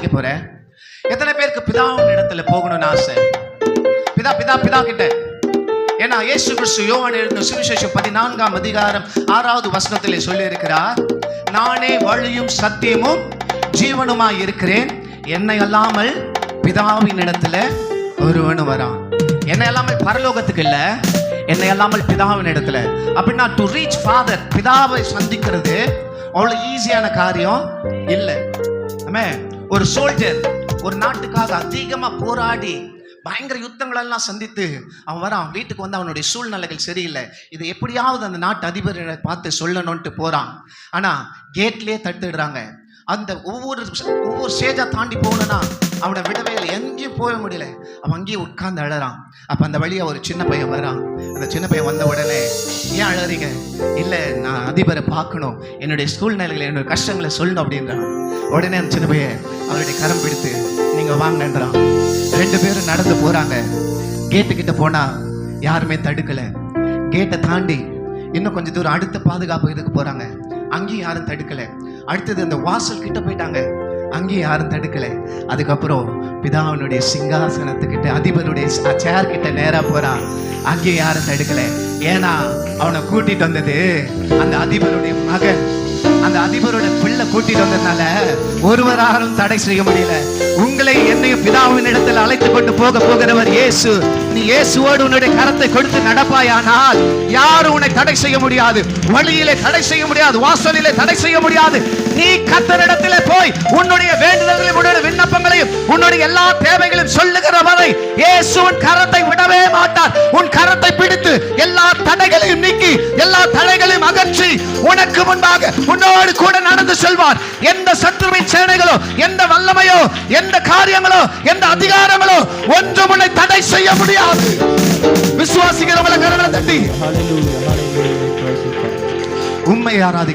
செய்ய போறேன். எத்தனை பேருக்கு பிதாவின் இடத்துல போகணும்னு ஆசை? பிதா பிதா பிதா கிட்ட. ஏன்னா இயேசு கிறிஸ்து யோவான் எழுதின சுவிசேஷம் பதினான்காம் அதிகாரம் ஆறாவது வசனத்திலே சொல்லி இருக்கிறார் நானே வழியும் சத்தியமும் ஜீவனுமாய் இருக்கிறேன். என்னை அல்லாமல் பிதாவின் இடத்துல ஒருவனும் வரான். என்னை அல்லாமல் பரலோகத்துக்கு இல்ல என்னை அல்லாமல் பிதாவின் இடத்துல. அப்படின்னா டு ரீச் ஃபாதர் பிதாவை சந்திக்கிறது அவ்வளவு ஈஸியான காரியம் இல்லை. ஆமே ஒரு சோல்ஜர் ஒரு நாட்டுக்காக அதிகமா போராடி பயங்கர யுத்தங்களெல்லாம் சந்தித்து அவன் வரான். வீட்டுக்கு வந்து அவனுடைய சூழ்நிலைகள் சரியில்லை. இது எப்படியாவது அந்த நாட்டு அதிபரை பார்த்து சொல்லணும்ன்ட்டு போறான். ஆனா கேட்லயே தடுத்துடுறாங்க. அந்த ஒவ்வொரு ஒவ்வொரு ஸ்டேஜாக தாண்டி போகணும்னா அவனை விடவே இல்லை. எங்கேயும் போக முடியல. அவன் அங்கேயே உட்கார்ந்து அழறான். அப்ப அந்த வழியா ஒரு சின்ன பையன் வர்றான். அந்த சின்ன பையன் வந்த உடனே ஏன் அழறீங்க? இல்ல நான் அதிபரை பார்க்கணும். என்னுடைய சூழ்நிலைகளை என்னுடைய கஷ்டங்களை சொல்லணும் அப்படின்றான். உடனே அந்த சின்ன பையன் அவருடைய கரம் பிடித்து நீங்க வாங்கன்றான் ரெண்டு பேரும் நடந்து போறாங்க. கேட்டு கிட்ட போனா யாருமே தடுக்கல. கேட்டை தாண்டி இன்னும் கொஞ்சம் தூரம் அடுத்த பாதுகாப்பு இதுக்கு போறாங்க. அங்கேயும் யாரும் தடுக்கல. அடுத்தது அந்த வாசல் கிட்ட போயிட்டாங்க. அங்கேயும் யாரும் தடுக்கல. அதுக்கப்புறம் பிதாவினுடைய சிங்காசனத்துக்கிட்ட அதிபருடைய சேர் கிட்ட நேரா போறான் அங்கேயும் யாரும் தடுக்கல. ஏன்னா அவனை கூட்டிட்டு வந்தது அந்த அதிபருடைய மகன். அந்த அதிபரோட பிள்ளை கூட்டிட்டு வந்ததுனால ஒருவராலும் தடை செய்ய முடியல. உங்களை என்னையும் பிதாவின் இடத்தில் அழைத்து கொண்டு போக போகிறவர் இயேசு. நீ இயேசுவோடு உன்னுடைய கரத்தை கொடுத்து நடப்பாயானால் யாரும் உன்னை தடை செய்ய முடியாது. வழியிலே தடை செய்ய முடியாது. வாசலிலே தடை செய்ய முடியாது. நீ கத்தரிடத்திலே போய் உன்னுடைய வேண்டுதல்களையும் உன்னுடைய விண்ணப்பங்களையும் உன்னுடைய எல்லா தேவைகளையும் சொல்லுகிற வரை இயேசு உன் கரத்தை விடவே மாட்டார். உன் உனக்கு முன்பாக உன்னோடு கூட நடந்து செல்வார். எந்த சத்துருவின் சேனைகளோ எந்த வல்லமையோ எந்த காரியங்களோ எந்த அதிகாரங்களோ ஒன்றும் உன்னை தடை செய்ய முடியாது. விசுவாசிக்கிறவங்களை கரங்களை தட்டி. உண்மை ஆராதி